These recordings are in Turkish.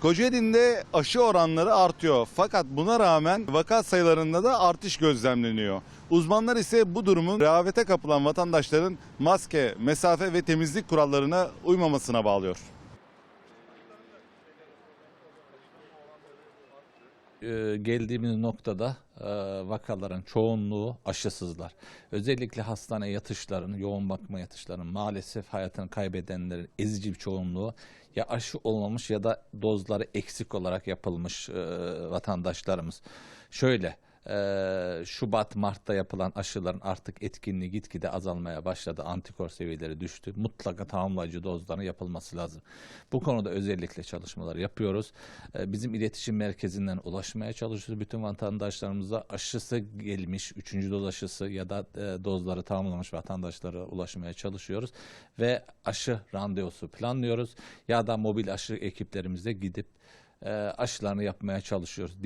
Kocaeli'nde aşı oranları artıyor fakat buna rağmen vaka sayılarında da artış gözlemleniyor. Uzmanlar ise bu durumun rehavete kapılan vatandaşların maske, mesafe ve temizlik kurallarına uymamasına bağlıyor. Ee, geldiğimiz noktada vakaların çoğunluğu aşısızlar. Özellikle hastane yatışlarının, yoğun bakma yatışlarının maalesef hayatını kaybedenlerin ezici bir çoğunluğu ya aşı olmamış ya da dozları eksik olarak yapılmış e, vatandaşlarımız. Şöyle e, Şubat, Mart'ta yapılan aşıların artık etkinliği gitgide azalmaya başladı. Antikor seviyeleri düştü. Mutlaka tamamlayıcı dozların yapılması lazım. Bu konuda özellikle çalışmalar yapıyoruz. E, Bizim iletişim merkezinden ulaşmaya çalışıyoruz. Bütün vatandaşlarımıza aşısı gelmiş, üçüncü doz aşısı ya da e, dozları tamamlamış vatandaşlara ulaşmaya çalışıyoruz. Ve aşı randevusu planlıyoruz. Ya da mobil aşı ekiplerimizle gidip e, aşılarını yapmaya çalışıyoruz.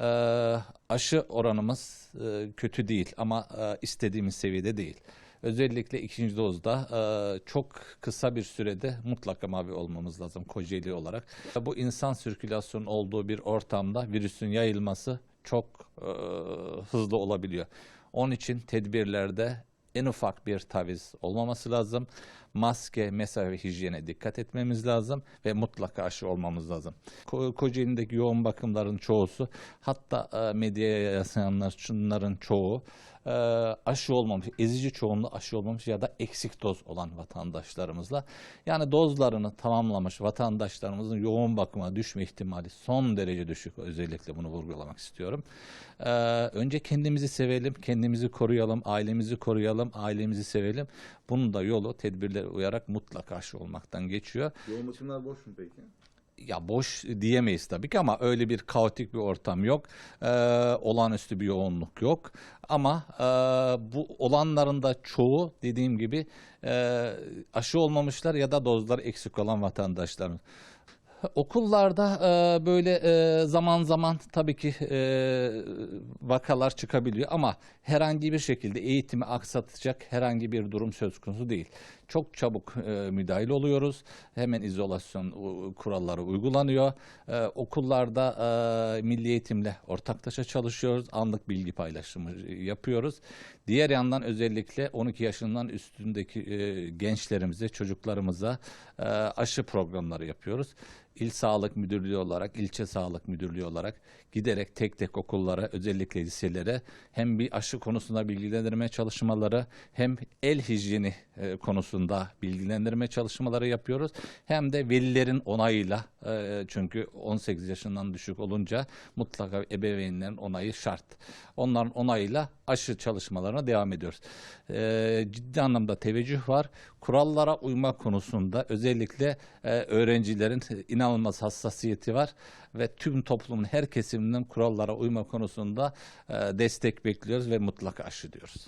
Ee, aşı oranımız e, kötü değil ama e, istediğimiz seviyede değil. Özellikle ikinci dozda e, çok kısa bir sürede mutlaka mavi olmamız lazım Kocaeli olarak. Bu insan sirkülasyonun olduğu bir ortamda virüsün yayılması çok e, hızlı olabiliyor. Onun için tedbirlerde en ufak bir taviz olmaması lazım. Maske, mesafe hijyene dikkat etmemiz lazım ve mutlaka aşı olmamız lazım. Ko- Kocaeli'ndeki yoğun bakımların çoğusu hatta e, medyaya yansıyanlar şunların çoğu e, aşı olmamış, ezici çoğunluğu aşı olmamış ya da eksik doz olan vatandaşlarımızla. Yani dozlarını tamamlamış vatandaşlarımızın yoğun bakıma düşme ihtimali son derece düşük. Özellikle bunu vurgulamak istiyorum. E, önce kendimizi sevelim, kendimizi koruyalım, ailemizi koruyalım, ailemizi sevelim. Bunun da yolu tedbirlere uyarak mutlaka aşı olmaktan geçiyor. Yoğun bakımlar boş mu peki? Ya boş diyemeyiz tabii ki ama öyle bir kaotik bir ortam yok. Ee, olağanüstü bir yoğunluk yok. Ama e, bu olanların da çoğu dediğim gibi e, aşı olmamışlar ya da dozlar eksik olan vatandaşlar. Okullarda e, böyle e, zaman zaman tabii ki e, vakalar çıkabiliyor ama herhangi bir şekilde eğitimi aksatacak herhangi bir durum söz konusu değil. Çok çabuk e, müdahil oluyoruz. Hemen izolasyon kuralları uygulanıyor. E, okullarda e, milli eğitimle ortaklaşa çalışıyoruz. Anlık bilgi paylaşımı yapıyoruz. Diğer yandan özellikle 12 yaşından üstündeki e, gençlerimize, çocuklarımıza e, aşı programları yapıyoruz. İl Sağlık Müdürlüğü olarak, ilçe Sağlık Müdürlüğü olarak giderek tek tek okullara, özellikle liselere hem bir aşı konusunda bilgilendirme çalışmaları hem el hijyeni e, konusunda bilgilendirme çalışmaları yapıyoruz. Hem de velilerin onayıyla e, çünkü 18 yaşından düşük olunca mutlaka ebeveynlerin onayı şart. Onların onayıyla aşı çalışmalarına devam ediyoruz. E, ciddi anlamda teveccüh var. Kurallara uyma konusunda özellikle e, öğrencilerin inanılmaz hassasiyeti var ve tüm toplumun her kesiminden kurallara uyma konusunda e, destek bekliyoruz ve mutlaka aşı diyoruz.